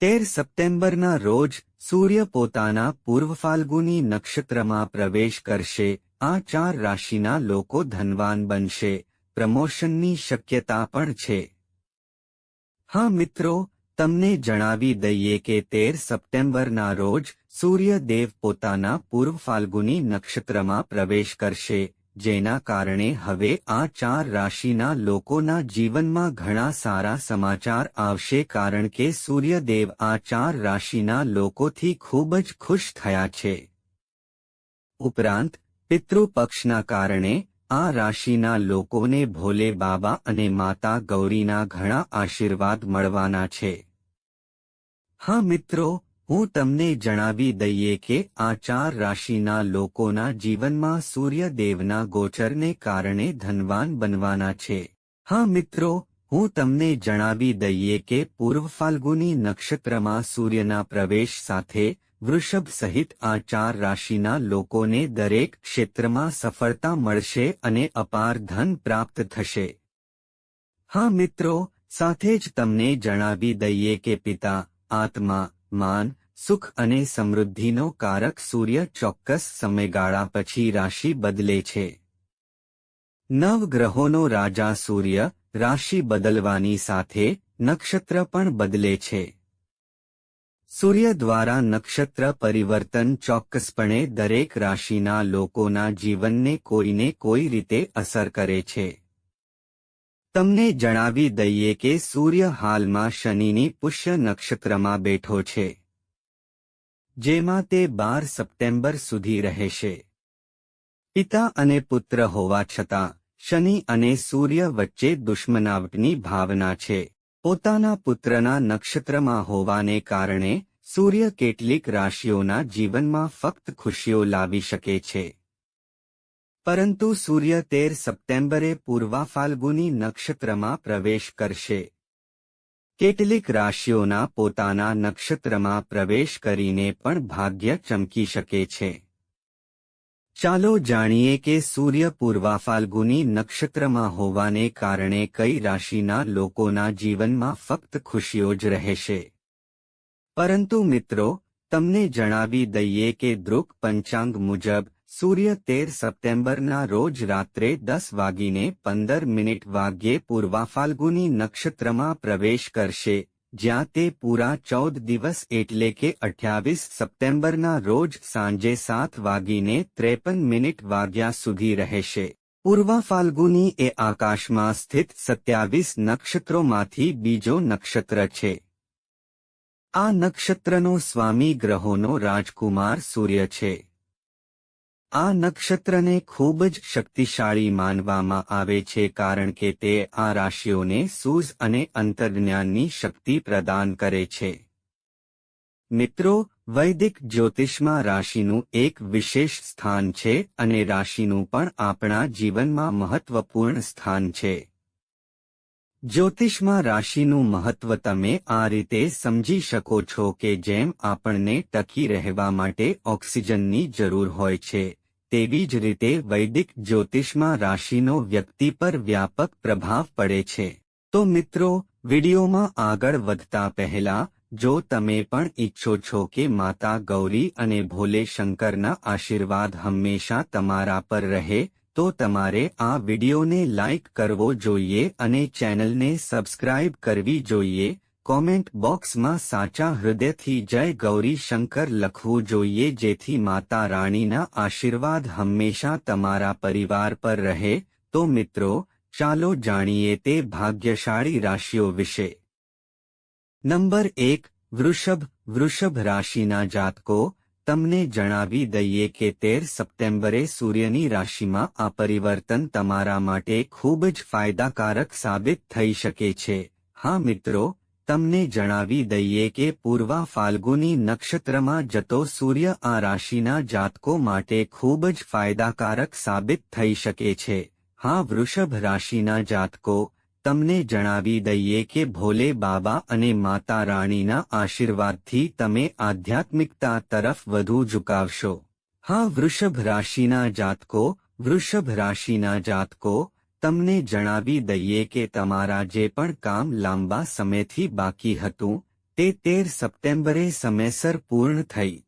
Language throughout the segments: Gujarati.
તેર સપ્ટેમ્બરના રોજ સૂર્ય પોતાના પૂર્વ ફાલ્ગુની નક્ષત્રમાં પ્રવેશ કરશે. આ ચાર રાશિના લોકો ધનવાન બનશે. પ્રમોશનની શક્યતા પણ છે. હા મિત્રો, તમને જણાવી દઈએ કે તેર સપ્ટેમ્બરના રોજ સૂર્યદેવ પોતાના પૂર્વ ફાલ્ગુની નક્ષત્રમાં પ્રવેશ કરશે. જેના કારણે હવે આ ચાર રાશિના લોકોના જીવનમાં ઘણા સારા સમાચાર આવશે કારણ કે સૂર્યદેવ આ ચાર રાશિના લોકોથી ખૂબ જ ખુશ થયા છે. ઉપરાંત, પિતૃપક્ષના કારણે આ રાશિના લોકોને ભોલે બાબા અને માતા ગૌરીના ઘણા આશીર્વાદ મળવાના છે. હા મિત્રો હું તમને જણાવી દઈએ કે આ ચાર રાશિના લોકોના જીવનમાં સૂર્યદેવના ગોચરને કારણે ધનવાન બનવાના છે. હા મિત્રો, હું તમને જણાવી દઈએ કે પૂર્વ ફાલ્ગુની નક્ષત્રમાં સૂર્યના પ્રવેશ સાથે વૃષભ સહિત આ ચાર રાશિના લોકોને દરેક ક્ષેત્રમાં સફળતા મળશે અને અપાર ધન પ્રાપ્ત થશે. હા મિત્રો, સાથે જ તમને જણાવી દઈએ કે પિતા, આત્મા, માન સુખ અને સમૃદ્ધિનો કારક સૂર્ય ચોક્કસ સમયગાળા પછી રાશિ બદલે છે. નવ ગ્રહોનો રાજા સૂર્ય રાશિ બદલવાની સાથે નક્ષત્ર પણ બદલે છે. સૂર્ય દ્વારા નક્ષત્ર પરિવર્તન ચોક્કસપણે દરેક રાશિના લોકોના જીવનને કોઈને કોઈ રીતે અસર કરે છે. તમને જણાવી દઈએ કે સૂર્ય હાલમાં શનિની પુષ્ય નક્ષત્રમાં બેઠો છે. જેમાં તે બાર સપ્ટેમ્બર સુધી રહેશે. પિતા અને પુત્ર હોવા છતાં, શનિ અને સૂર્ય વચ્ચે દુશ્મનાવટની ભાવના છે. પોતાના પુત્રના નક્ષત્રમાં હોવાને કારણે, સૂર્ય કેટલીક રાશિઓના જીવનમાં ફક્ત ખુશીઓ લાવી શકે છે. પરંતુ સૂર્ય તેર સપ્ટેમ્બરે પૂર્વા ફાલ્ગુની નક્ષત્રમાં પ્રવેશ કરશે. કેટલીક રાશિઓના પોતાના નક્ષત્રમાં પ્રવેશ કરીને પણ ભાગ્ય ચમકી શકે છે. ચાલો જાણીએ કે સૂર્ય પૂર્વા ફાલ્ગુની નક્ષત્રમાં હોવાને કારણે કઈ રાશિના લોકોના જીવનમાં ફક્ત ખુશીઓ જ રહેશે. પરંતુ મિત્રો, તમને જણાવી દઈએ કે દ્રુક પંચાંગ મુજબ સૂર્ય તેર સપ્ટેમ્બરના રોજ રાત્રે દસ વાગીને પંદર મિનિટ વાગ્યે પૂર્વા ફાલ્ગુની નક્ષત્રમાં પ્રવેશ કરશે, જ્યાં તે પૂરા ચૌદ દિવસ એટલે કે અઠ્યાવીસ સપ્ટેમ્બરના રોજ સાંજે સાત વાગીને ત્રેપન મિનિટ વાગ્યા સુધી રહેશે. પૂર્વા ફાલ્ગુની એ આકાશમાં સ્થિત સત્યાવીસ નક્ષત્રોમાંથી બીજો નક્ષત્ર છે. આ નક્ષત્રનો સ્વામી ગ્રહોનો રાજકુમાર સૂર્ય છે. આ નક્ષત્રને ખૂબ જ શક્તિશાળી માનવામાં આવે છે કારણ કે તે આ રાશિઓને સૂઝ અને અંતર્જ્ઞાનની શક્તિ પ્રદાન કરે છે. મિત્રો, વૈદિક જ્યોતિષમાં રાશિનું એક વિશેષ સ્થાન છે અને રાશિનું પણ આપણા જીવનમાં મહત્વપૂર્ણ સ્થાન છે. જ્યોતિષમાં રાશિનું મહત્વ તમે આ રીતે સમજી શકો છો કે જેમ આપણને ટકી રહેવા માટે ઓક્સિજનની જરૂર હોય છે, તેવી જ રીતે વૈદિક જ્યોતિષમાં રાશિનો વ્યક્તિ પર વ્યાપક પ્રભાવ પડે છે. તો મિત્રો, વિડીયોમાં આગળ વધતા પહેલા, જો તમે પણ ઈચ્છો છો કે માતા ગૌરી અને ભોલે શંકરના આશીર્વાદ હંમેશા તમારા પર રહે તો તમારે આ વિડીયોને લાઇક કરવો જોઈએ અને ચેનલને સબસ્ક્રાઇબ કરવી જોઈએ. કોમેન્ટ બોક્સમાં સાચા હૃદયથી જય ગૌરી શંકર લખવું જોઈએ, જેથી માતા રાણીના આશીર્વાદ હંમેશા તમારા પરિવાર પર રહે. તો મિત્રો, ચાલો જાણીએ તે ભાગ્યશાળી રાશિઓ વિશે. નંબર એક, વૃષભ. વૃષભ રાશિના જાતકો તમને જણાવી દઈએ કે તેર સપ્ટેમ્બરે સૂર્યની રાશિમાં આ પરિવર્તન તમારા માટે ખૂબ જ ફાયદાકારક સાબિત થઈ શકે છે. હા મિત્રો, તમને જણાવી દઈએ કે પૂર્વા ફાલ્ગુની નક્ષત્રમાં જતો સૂર્ય આ રાશિના જાતકો માટે ખૂબ જ ફાયદાકારક સાબિત થઈ શકે છે. હા વૃષભ રાશિના જાતકો તમને જણાવી દઈએ કે ભોલે બાબા અને માતા રાણીના આશીર્વાદથી તમે આધ્યાત્મિકતા તરફ વધુ ઝુકાવશો. હા, વૃષભ રાશિના જાતકો, વૃષભ રાશિના જાતકો, તમને જણાવી દઈએ કે તમારા જે પણ કામ લાંબા સમયથી બાકી હતું, તે તેર સપ્ટેમ્બરે સમયસર પૂર્ણ થઈ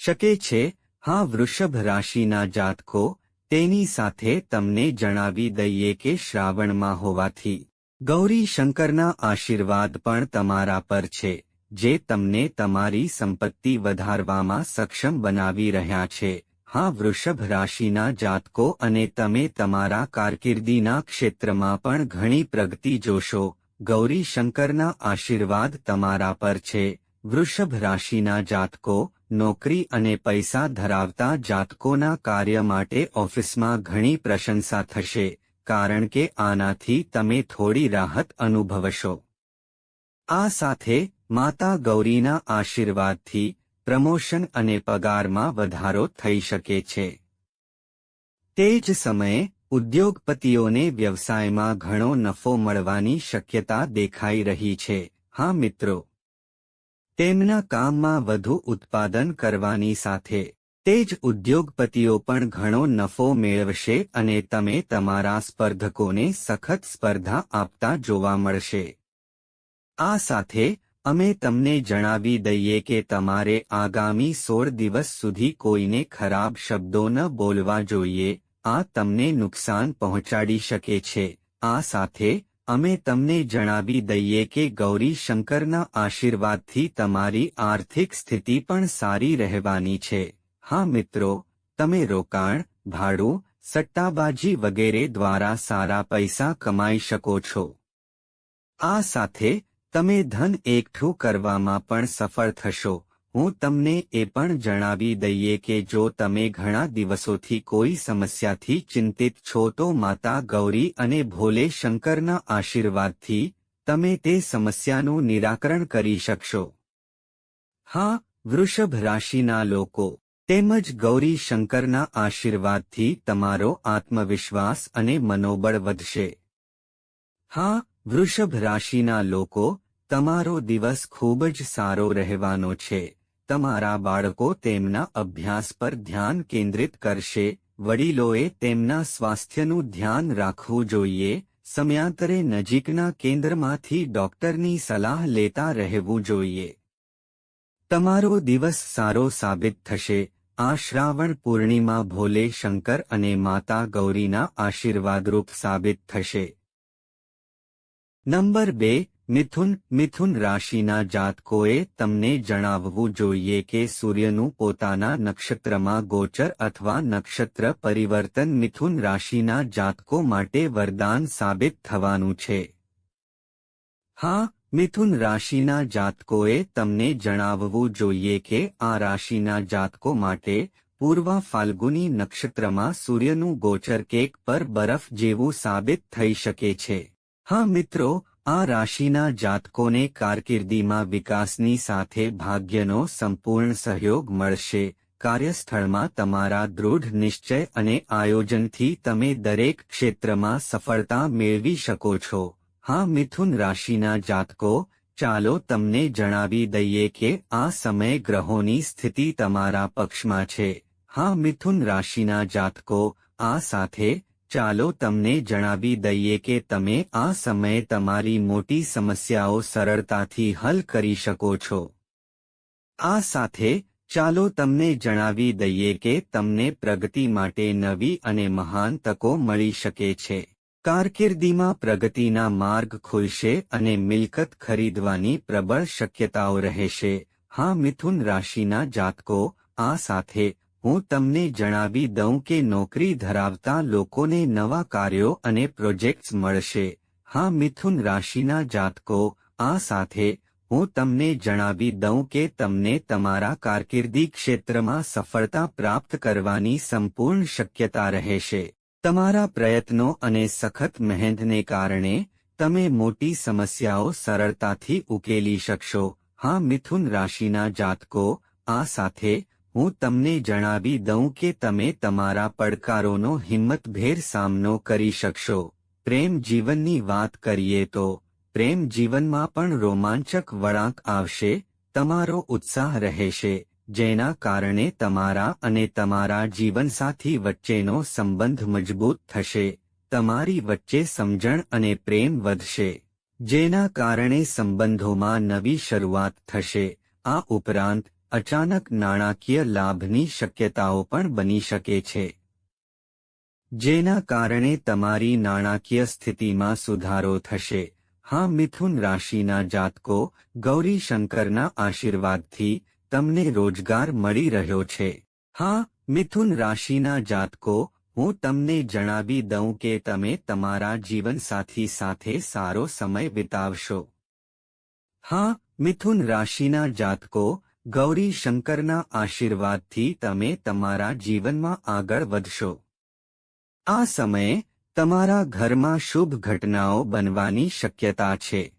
શકે છે. હા, વૃષભ રાશિના જાતકો તેની સાથે તમને જણાવી દઈએ કે શ્રાવણમાં હોવાથી ગૌરી શંકરના આશીર્વાદ પણ તમારા પર છે, જે તમને તમારી સંપત્તિ વધારવામાં સક્ષમ બનાવી રહ્યા છે. હા, વૃષભ રાશિના જાતકો અને તમે તમારા કારકિર્દીના ક્ષેત્રમાં પણ ઘણી પ્રગતિ જોશો. ગૌરી શંકરના આશીર્વાદ તમારા પર છે. વૃષભ રાશિના જાતકો નોકરી અને પૈસા ધરાવતા જાતકોના કાર્ય માટે ઓફિસમાં ઘણી પ્રશંસા થશે, કારણ કે આનાથી તમે થોડી રાહત અનુભવશો. આ સાથે, માતા ગૌરીના આશીર્વાદથી, પ્રમોશન અને પગારમાં વધારો થઈ શકે છે. તે જ સમયે, ઉદ્યોગપતિઓને વ્યવસાયમાં ઘણો નફો મળવાની શક્યતા દેખાઈ રહી છે. હા મિત્રો. તેમના કામમાં વધુ ઉત્પાદન કરવાની સાથે, તે જ ઉદ્યોગપતિઓ પણ ઘણો નફો મેળવશે અને તમે તમારા સ્પર્ધકોને સખત સ્પર્ધા આપતા જોવા મળશે. આ સાથે, અમે તમને જણાવી દઈએ કે તમારે આગામી સોળ દિવસ સુધી કોઈને ખરાબ શબ્દો ન બોલવા જોઈએ, આ તમને નુકસાન પહોંચાડી શકે છે. આ સાથે અમે તમને જણાવી દઈએ કે ગૌરી શંકરના આશીર્વાદથી તમારી આર્થિક સ્થિતિ પણ સારી રહેવાની છે. હા મિત્રો, તમે રોકાણ, ભાડું, સટ્ટાબાજી વગેરે દ્વારા સારા પૈસા કમાઈ શકો છો. આ સાથે તમે ધન એકઠું કરવામાં પણ સફળ થશો. હું તમને એ પણ જણાવી દઈએ કે જો તમે ઘણા દિવસોથી કોઈ સમસ્યાથી ચિંતિત છો તો માતા ગૌરી અને ભોલે શંકરના આશીર્વાદથી તમે તે સમસ્યાનું નિરાકરણ કરી શકશો. હા, વૃષભ રાશિના લોકો, તેમજ ગૌરી શંકરના આશીર્વાદથી તમારો આત્મવિશ્વાસ અને મનોબળ વધશે. હા, વૃષભ રાશિના લોકો, તમારો દિવસ ખૂબ જ સારો રહેવાનો છે. તમારા બાળકો તેમના અભ્યાસ પર ધ્યાન કેન્દ્રિત કરશે. વડીલોએ તેમના સ્વાસ્થ્યનું ધ્યાન રાખવું જોઈએ. સમયાંતરે નજીકના કેન્દ્રમાંથી ડોક્ટરની સલાહ લેતા રહેવું જોઈએ. તમારો દિવસ સારો સાબિત થશે. આ શ્રાવણ પૂર્ણિમા ભોલે શંકર અને માતા ગૌરીના આશીર્વાદરૂપ સાબિત થશે. નંબર બે મિથુન મિથુન રાશિના જાતકોએ તમને જણાવવું જોઈએ કે સૂર્યનું પોતાના નક્ષત્રમાં ગોચર અથવા નક્ષત્ર પરિવર્તન મિથુન રાશિના જાતકો માટે વરદાન સાબિત થવાનું છે. હા, મિથુન રાશિના જાતકોએ તમને જણાવવું જોઈએ કે આ રાશિના જાતકો માટે પૂર્વ ફાલ્ગુની નક્ષત્રમાં સૂર્યનું ગોચર કેક પર બરફ જેવું સાબિત થઈ શકે છે. હા મિત્રો આ રાશિના જાતકોને કારકિર્દીમાં વિકાસની સાથે ભાગ્યનો સંપૂર્ણ સહયોગ મળશે. કાર્યસ્થળમાં તમારા દૃઢ નિશ્ચય અને આયોજનથી તમે દરેક ક્ષેત્રમાં સફળતા મેળવી શકો છો. હા, મિથુન રાશિના જાતકો, ચાલો તમને જણાવી દઈએ કે આ સમય ગ્રહોની સ્થિતિ તમારા પક્ષમાં છે. હા, મિથુન રાશિના જાતકો, આ સાથે ચાલો તમને જણાવી દઈએ કે તમે આ સમયે તમારી મોટી સમસ્યાઓ સરળતાથી હલ કરી શકો છો. આ સાથે, ચાલો તમને જણાવી દઈએ કે તમને પ્રગતિ માટે નવી અને મહાન તકો મળી શકે છે. કારકિર્દીમાં પ્રગતિના માર્ગ ખુલશે અને મિલકત ખરીદવાની પ્રબળ શક્યતાઓ રહેશે. હા, મિથુન રાશિના જાતકો, આ સાથે હું તમને જણાવી દઉં કે નોકરી ધરાવતા લોકોને નવા કાર્યો અને પ્રોજેક્ટ્સ મળશે. હા, મિથુન રાશિના જાતકો, આ સાથે હું તમને જણાવી દઉં કે તમને તમારા કારકિર્દી ક્ષેત્રમાં સફળતા પ્રાપ્ત કરવાની સંપૂર્ણ શક્યતા રહેશે. તમારા પ્રયત્નો અને સખત મહેનતને કારણે તમે મોટી સમસ્યાઓ સરળતાથી ઉકેલી શકશો. હા, મિથુન રાશિના જાતકો, આ સાથે હું તમને જણાવી દઉં કે તમે તમારા પડકારોનો હિંમતભેર સામનો કરી શકશો. પ્રેમ જીવનની વાત કરીએ તો, પ્રેમ જીવનમાં પણ રોમાંચક વળાંક આવશે, તમારો ઉત્સાહ રહેશે, જેના કારણે તમારા અને તમારા જીવનસાથી વચ્ચેનો સંબંધ મજબૂત થશે, તમારી વચ્ચે સમજણ અને પ્રેમ વધશે, જેના કારણે સંબંધોમાં નવી શરૂઆત થશે, આ ઉપરાંત અચાનક નાણાકીય લાભની શક્યતાઓ પણ બની શકે છે. જેના કારણે તમારી નાણાકીય સ્થિતિમાં સુધારો થશે. હા, મિથુન રાશિના જાતકો, ગૌરી શંકરના આશીર્વાદથી તમને રોજગાર મળી રહ્યો છે. હા, મિથુન રાશિના જાતકો, હું તમને જણાવી દઉં કે તમે તમારા જીવનસાથી સાથે સારો સમય વિતાવશો. હા, મિથુન રાશિના જાતકો ગૌરી શંકરના આશીર્વાદથી તમે તમારા જીવનમાં આગળ વધશો. આ સમયે તમારા ઘરમાં શુભ ઘટનાઓ બનવાની શક્યતા છે.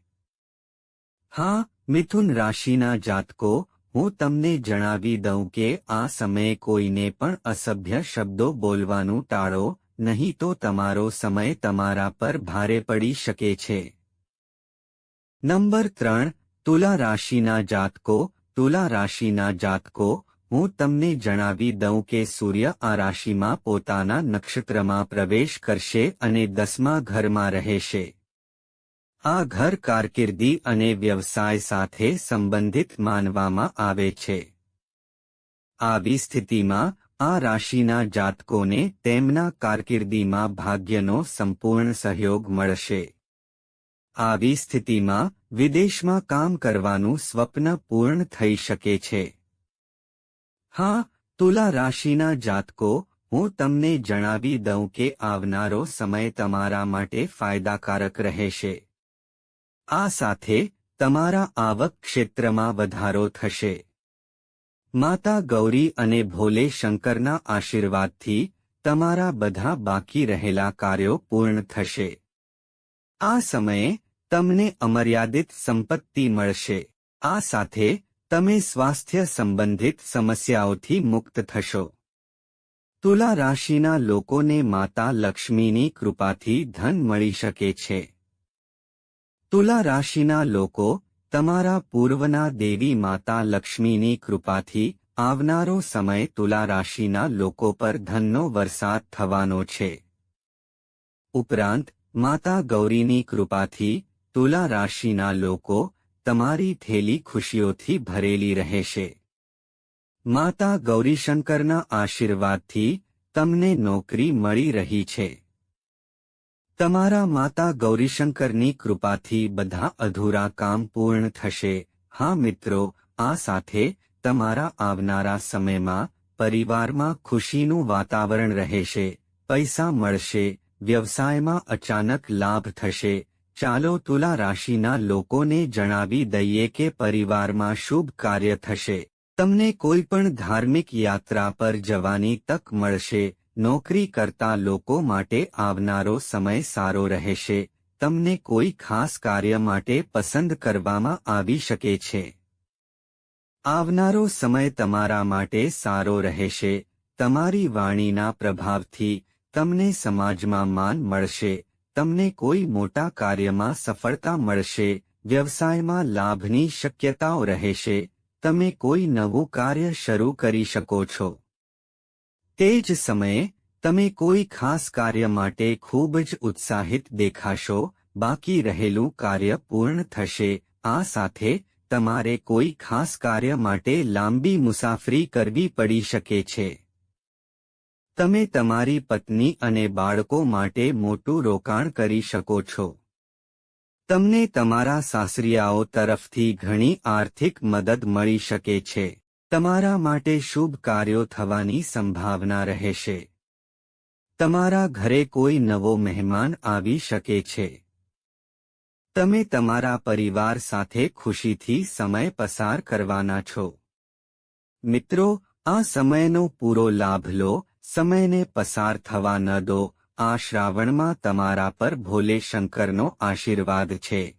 હા, મિથુન રાશિના જાતકો, હું તમને જણાવી દઉં કે આ સમયે કોઈને પણ અસભ્ય શબ્દો બોલવાનું ટાળો, નહીં તો તમારો સમય તમારા પર ભારે પડી શકે છે. નંબર ત્રણ, તુલા રાશિના જાતકો તુલા રાશિના જાતકો, હું તમને જણાવી દઉં કે સૂર્ય આ રાશિમાં પોતાના નક્ષત્રમાં પ્રવેશ કરશે અને દસમા ઘરમાં રહેશે. આ ઘર કારકિર્દી અને વ્યવસાય સાથે સંબંધિત માનવામાં આવે છે. આવી સ્થિતિમાં, આ રાશિના જાતકોને તેમના કારકિર્દીમાં ભાગ્યનો સંપૂર્ણ સહયોગ મળશે. આવી સ્થિતિમાં વિદેશમાં કામ કરવાનું સ્વપ્ન પૂર્ણ થઈ શકે છે. હા, તુલા રાશિના જાતકો, હું તમને જણાવી દઉં કે આવનારો સમય તમારા માટે ફાયદાકારક રહેશે. આ સાથે, તમારા આવક ક્ષેત્રમાં વધારો થશે. માતા ગૌરી અને ભોલે શંકરના આશીર્વાદથી, તમારા બધા બાકી રહેલા કાર્યો પૂર્ણ થશે. આ સમયે તમને અમર્યાદિત સંપત્તિ મળશે. આ સાથે તમે સ્વાસ્થ્ય સંબંધિત સમસ્યાઓથી મુક્ત થશો. તુલા રાશિના લોકોને માતા લક્ષ્મીની કૃપાથી ધન મળી શકે છે. તુલા રાશિના લોકો તમારા પૂર્વના દેવી માતા લક્ષ્મીની કૃપાથી આવનારો સમય તુલા રાશિના લોકો પર ધનનો વરસાદ થવાનો છે. ઉપરાંત માતા ગૌરીની કૃપાથી તુલા રાશિના લોકો તમારી થેલી ખુશીઓથી ભરેલી રહેશે. માતા ગૌરીશંકરના આશીર્વાદથી તમને નોકરી મળી રહી છે. તમારા માતા ગૌરીશંકરની કૃપાથી બધા અધૂરા કામ પૂર્ણ થશે. હા મિત્રો, આ સાથે તમારા આવનારા સમયમાં પરિવારમાં ખુશીનું વાતાવરણ રહેશે. પૈસા મળશે વ્યવસાયમાં અચાનક લાભ થશે. ચાલો તુલા રાશિના લોકોને જણાવી દઈએ કે પરિવારમાં શુભ કાર્ય થશે. તમને કોઈ પણ ધાર્મિક યાત્રા પર જવાની તક મળશે. નોકરી કરતા લોકો માટે આવનારો સમય સારો રહેશે. તમને કોઈ ખાસ કાર્ય માટે પસંદ કરવામાં આવી શકે છે. આવનારો સમય તમારા માટે સારો રહેશે. તમારી વાણીના પ્રભાવથી તમને સમાજમાં માન મળશે, તમને કોઈ મોટા કાર્યમાં સફળતા મળશે, વ્યવસાયમાં લાભની શક્યતાઓ રહેશે, તમે કોઈ નવું કાર્ય શરૂ કરી શકો છો. તે જ સમયે, તમે કોઈ ખાસ કાર્ય માટે ખૂબ જ ઉત્સાહિત દેખાશો, બાકી રહેલું કાર્ય પૂર્ણ થશે, આ સાથે તમારે કોઈ ખાસ કાર્ય માટે લાંબી મુસાફરી કરવી પડી શકે છે. તમે તમારી પત્ની અને બાળકો માટે મોટું રોકાણ કરી શકો છો. તમને તમારા સાસરિયાઓ તરફથી ઘણી આર્થિક મદદ મળી શકે છે. તમારા માટે શુભ કાર્યો થવાની સંભાવના રહેશે. તમારા ઘરે કોઈ નવો મહેમાન આવી શકે છે. તમે તમારા પરિવાર સાથે ખુશીથી સમય પસાર કરવાના છો. મિત્રો, આ સમયનો પૂરો લાભ લો સમયને પસાર થવા ન દો, આ શ્રાવણમાં તમારા પર ભોલે શંકરનો આશીર્વાદ છે.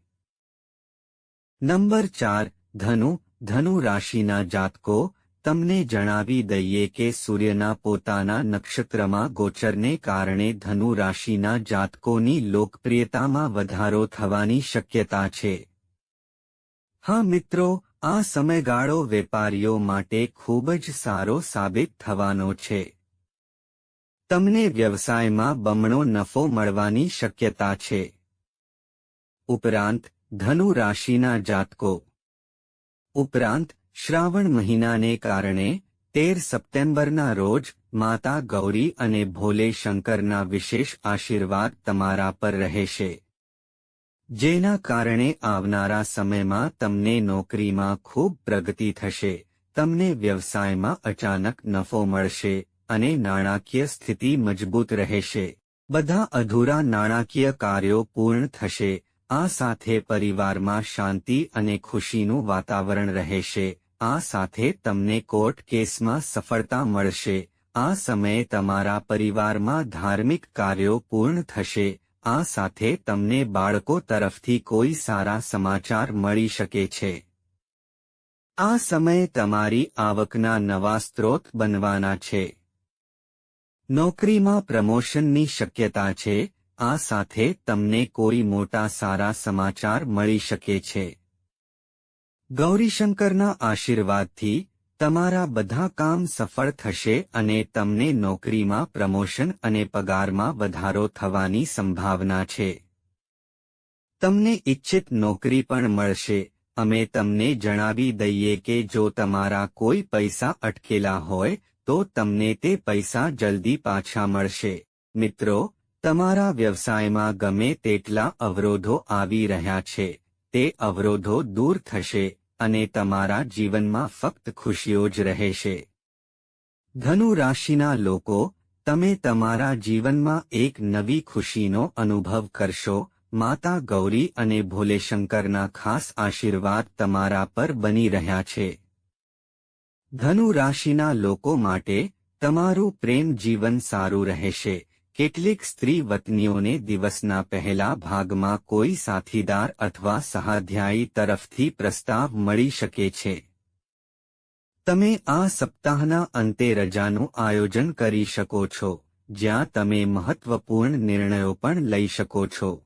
નંબર ચાર, ધનુ ધનુ રાશિના જાતકો, તમને જણાવી દઈએ કે સૂર્યના પોતાના નક્ષત્રમાં ગોચરને કારણે ધનુ રાશિના જાતકોની લોકપ્રિયતામાં વધારો થવાની શક્યતા છે. હા મિત્રો, આ સમયગાળો વેપારીઓ માટે ખૂબ જ સારો સાબિત થવાનો છે. તમને વ્યવસાયમાં બમણો નફો મળવાની શક્યતા છે. ઉપરાંત, ધનુ રાશિના જાતકો. ઉપરાંત, શ્રાવણ મહિનાને કારણે, તેર સપ્ટેમ્બરના રોજ, માતા ગૌરી અને ભોલે શંકરના વિશેષ આશીર્વાદ તમારા પર રહેશે. જેના કારણે આવનારા સમયમાં તમને નોકરીમાં ખૂબ પ્રગતિ થશે, તમને વ્યવસાયમાં અચાનક નફો મળશે. અને નાણાકીય સ્થિતિ મજબૂત રહેશે. બધા અધૂરા નાણાકીય કાર્યો પૂર્ણ થશે. આ સાથે પરિવારમાં શાંતિ અને ખુશીનું વાતાવરણ રહેશે. આ સાથે તમને કોર્ટ કેસમાં સફળતા મળશે. આ સમયે તમારા પરિવારમાં ધાર્મિક કાર્યો પૂર્ણ થશે. આ સાથે તમને બાળકો તરફથી કોઈ સારા સમાચાર મળી શકે છે. આ સમયે તમારી આવકના નવા સ્ત્રોત બનવાના છે. નોકરીમાં પ્રમોશનની શક્યતા છે, આ સાથે તમને કોઈ મોટા સારા સમાચાર મળી શકે છે. ગૌરીશંકરના આશીર્વાદથી, તમારા બધા કામ સફળ થશે અને તમને નોકરીમાં પ્રમોશન અને પગારમાં વધારો થવાની સંભાવના છે. તમને ઇચ્છિત નોકરી પણ મળશે, અમે તમને જણાવી દઈએ કે જો તમારા કોઈ પૈસા અટકેલા હોય તો તમને તે પૈસા જલ્દી પાછા મળશે. મિત્રો, તમારા વ્યવસાયમાં ગમે તેટલા અવરોધો આવી રહ્યા છે, તે અવરોધો દૂર થશે અને તમારા જીવનમાં ફક્ત ખુશીઓ જ રહેશે. ધનુ રાશિના લોકો, તમે તમારા જીવનમાં એક નવી ખુશીનો અનુભવ કરશો, માતા ગૌરી અને ભોલેશંકરના ખાસ આશીર્વાદ તમારા પર બની રહ્યા છે. ધનુ રાશિના લોકો માટે તમારું પ્રેમ જીવન સારું રહેશે. કેટલીક સ્ત્રી વતનીઓને દિવસના પહેલા ભાગમાં કોઈ સાથીદાર અથવા સહાધ્યાયી તરફથી પ્રસ્તાવ મળી શકે છે. તમે આ સપ્તાહના અંતે રજાનું આયોજન કરી શકો છો, જ્યાં તમે મહત્વપૂર્ણ નિર્ણયો પણ લઈ શકો છો.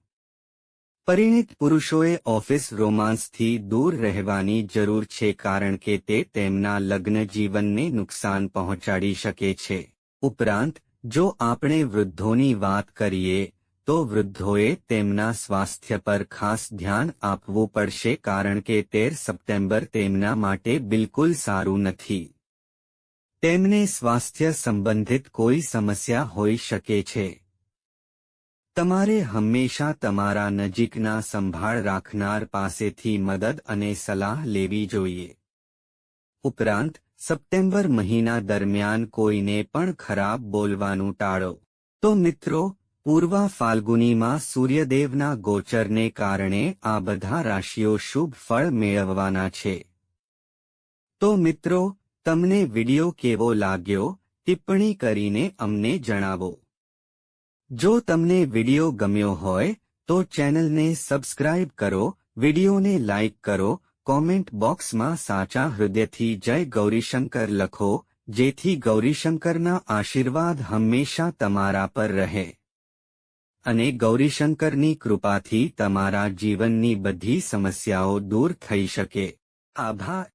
પરિણિત પુરુષોએ ઓફિસ રોમાન્સથી દૂર રહેવાની જરૂર છે કારણ કે તે તેમના લગ્ન જીવનને નુકસાન પહોંચાડી શકે છે. ઉપરાંત, જો આપણે વૃદ્ધોની વાત કરીએ, તો વૃદ્ધોએ તેમના સ્વાસ્થ્ય પર ખાસ ધ્યાન આપવું પડશે કારણ કે તેર સપ્ટેમ્બર તેમના માટે બિલકુલ સારું નથી. તેમને સ્વાસ્થ્ય સંબંધિત કોઈ સમસ્યા હોઈ શકે છે. તમારે હંમેશા તમારા નજીકના સંભાળ રાખનાર પાસેથી મદદ અને સલાહ લેવી જોઈએ. ઉપરાંત, સપ્ટેમ્બર મહિના દરમિયાન કોઈને પણ ખરાબ બોલવાનું ટાળો. તો મિત્રો, પૂર્વા ફાલ્ગુનીમાં સૂર્યદેવના ગોચરને કારણે આ બધા રાશિઓ શુભ ફળ મેળવવાના છે. તો મિત્રો, તમને વિડિયો કેવો લાગ્યો? ટિપ્પણી કરીને અમને જણાવો. જો તમને વિડિયો ગમ્યો હોય, તો ચેનલને સબસ્ક્રાઇબ કરો, વિડિયોને લાઇક કરો, કોમેન્ટ બોક્સમાં સાચા હૃદયથી જય ગૌરીશંકર લખો, જેથી ગૌરીશંકરના આશીર્વાદ હંમેશા તમારા પર રહે. અને ગૌરીશંકરની કૃપાથી તમારા જીવનની બધી સમસ્યાઓ દૂર થઈ શકે. આભાર.